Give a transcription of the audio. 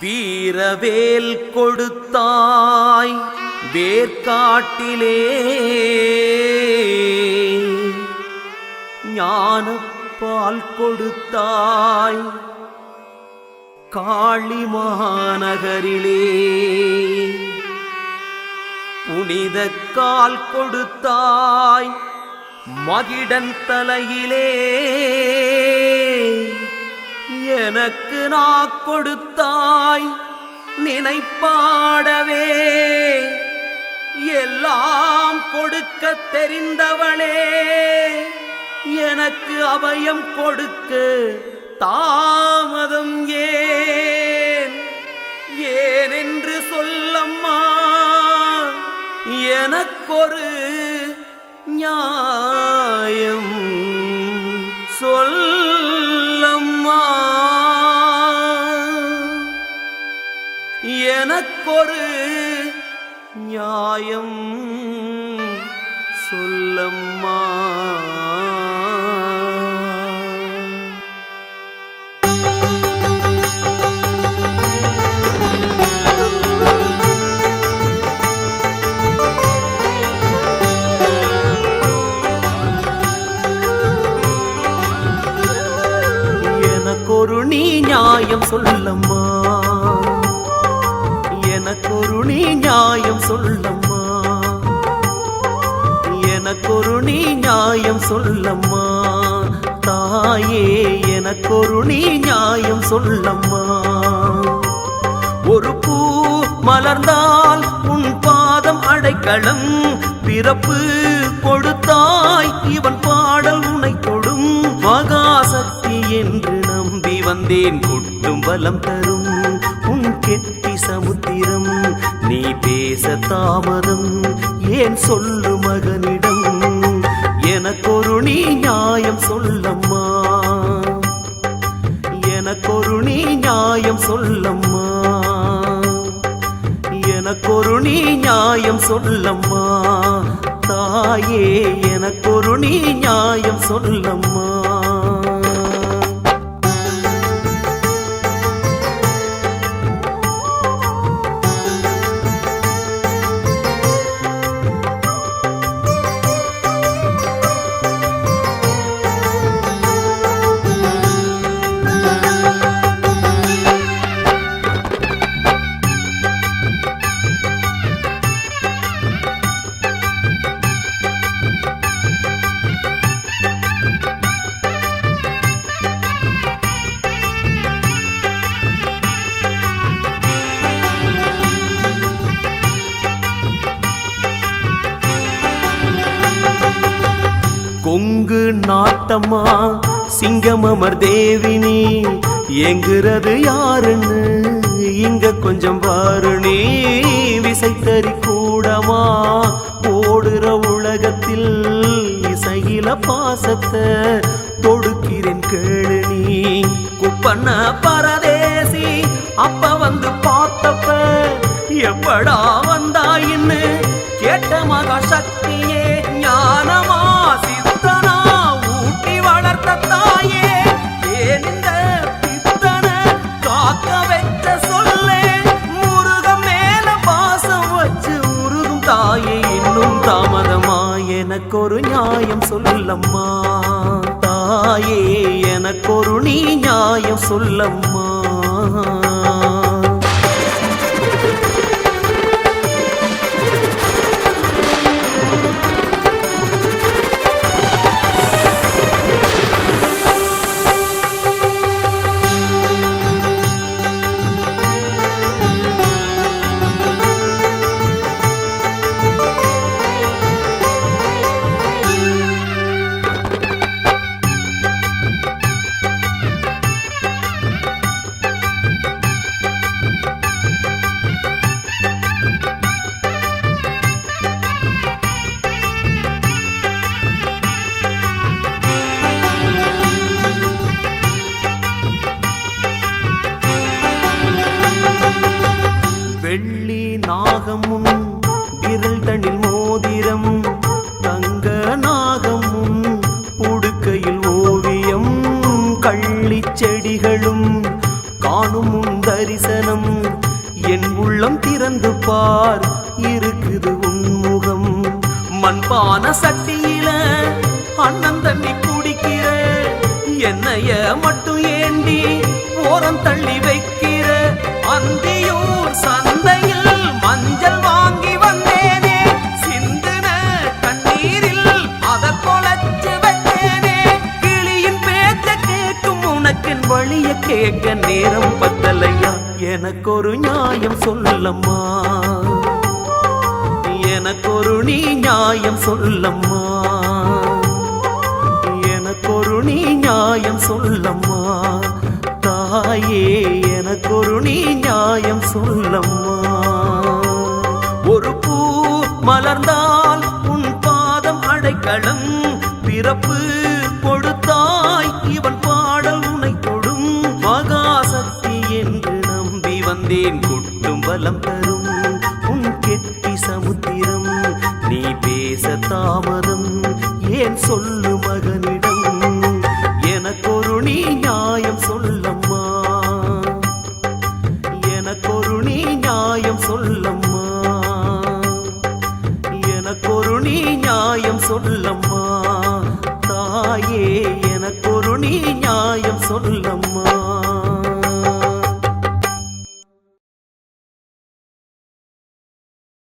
வீரவேல் கொடுத்தாய் வேர்காட்டிலே. ஞானப்பால் கொடுத்தாய் காளி மாநகரிலே புனித கால் கொடுத்தாய் மகிடன் தலையிலே. எனக்கு நான் கொடுத்தாய் நினைப்பாடவே. எல்லாம் கொடுக்க தெரிந்தவளே. எனக்கு அபயம் கொடுக்க தாமதம் ஏன்? ஏனென்று சொல்லம்மா எனக்கொரு நியாயம் எனக்கொரு நியாயம் சொல்லம்மா. எனக்கொரு நீ நியாயம் சொல்லம்மா. எனக்கொரு நீ நியாயம் சொல்லம்மா. எனக்கொரு நீ நியாயம் சொல்லம்மா. தாயே எனக்கொரு நீ நியாயம் சொல்லம்மா. ஒரு பூ மலர்ந்தால் உன் பாதம் அடைக்கலம். பிறப்பு கொடுத்தாய் இவன் பாடல் உனை தொடும். மகாசக்தி என்று நம்பி வந்தேன் கொட்டும் பலம் தரும். பேச தாமதம் ஏன் சொல்லு மகனிடம்? எனக்கொரு நீ நியாயம் சொல்லம்மா. எனக்கொரு நீ நியாயம் சொல்லம்மா. எனக்கொரு நீ நியாயம் சொல்லம்மா. தாயே எனக்கொரு நீ நியாயம் சொல்லம்மா. கொங்கு நாட்டம்மா சிங்கமமர் தேவினி எங்குறது யாருன்னு இங்க கொஞ்சம் பாரு நீ விசைத்தறி கூடமா ஓடுற உலகத்தில் இசையில பாசத்தை தொடுக்கிறேன் கேளு நீ. குப்பண்ண பரதேசி அப்ப வந்து பார்த்தப்ப எப்படா எனக்கொரு நியாயம் சொல்லம்மா தாயே எனக்கொரு நீ நியாயம் சொல்லம்மா நாகமும் விரல் தனில் மோதிரம் தங்க நாகமும் உடுக்கையில் ஓவியம் கள்ளி செடிகளும் காணும் உன் தரிசனம். என் உள்ளம் திறந்து பார் இருக்குது உன்முகம் மண்பான சட்டியில அண்ணன் தண்ணி குடிக்கிற என்னைய மட்டும் ஏண்டி ஓரம் தள்ளி வை. எனக்கு ஒரு நியாயம் சொல்லம்மா. எனக்கு ஒரு நீ நியாயம் சொல்லம்மா. எனக்கு ஒரு நீ நியாயம் சொல்லம்மா. தாயே எனக்கு ஒரு நீ நியாயம் சொல்லம்மா. ஒரு பூ மலர்ந்தால் உன் பாதம் அடைக்கலம். பிறப்பு தேன் வந்தேன் கொட்டும் பலம் தரும். உன் கெட்டி சமுத்திரம் நீ பேச தாமதம். ஏன் சொல்லு மகனிடம்? எனக்கொரு நீ நியாயம் சொல்லம்மா. எனக்கொரு நீ நியாயம் சொல்லம்மா. எனக்கொரு நீ நியாயம் சொல்லம்மா. தாயே எனக்கொரு நீ நியாயம் சொல்ல.